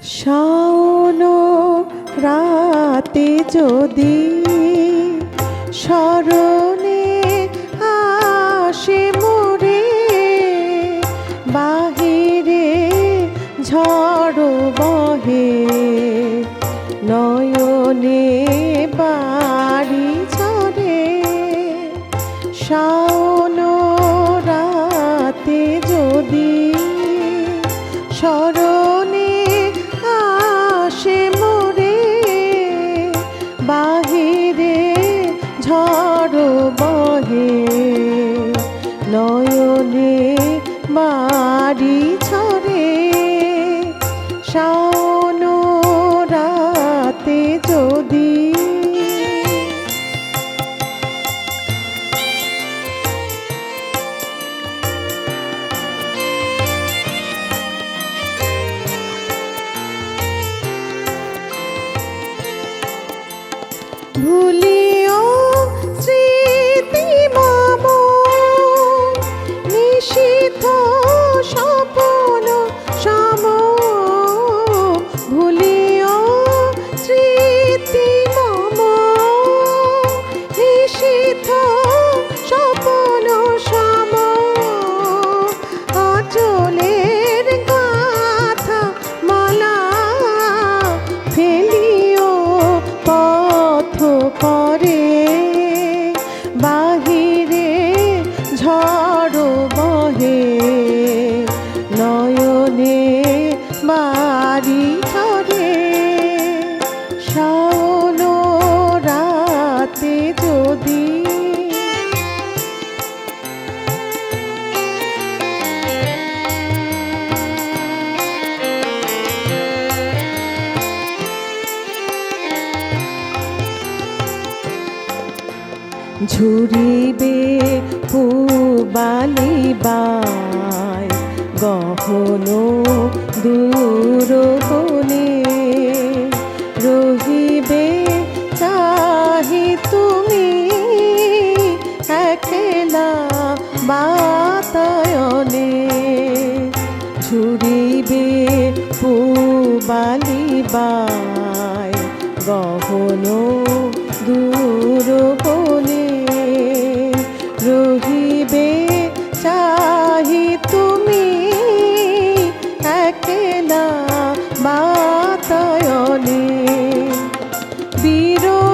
শাওন রাতে যদি স্মরণে আসে মরে, বাহিরে ঝড় বহে, নয়নে বাড়ি ঝরে শাওন রাতে যদি স্মরণ বহে নয়নে বাড়ি ছড়ে। শাওন রাতে যদি ভুলি পরে ঝুরিবে পুবালি বায় গহন দূর হলে রহিবে চাহি তুমি একলা বাতায়নে। ঝুরিবে পুবালি বায় গহন দূর zero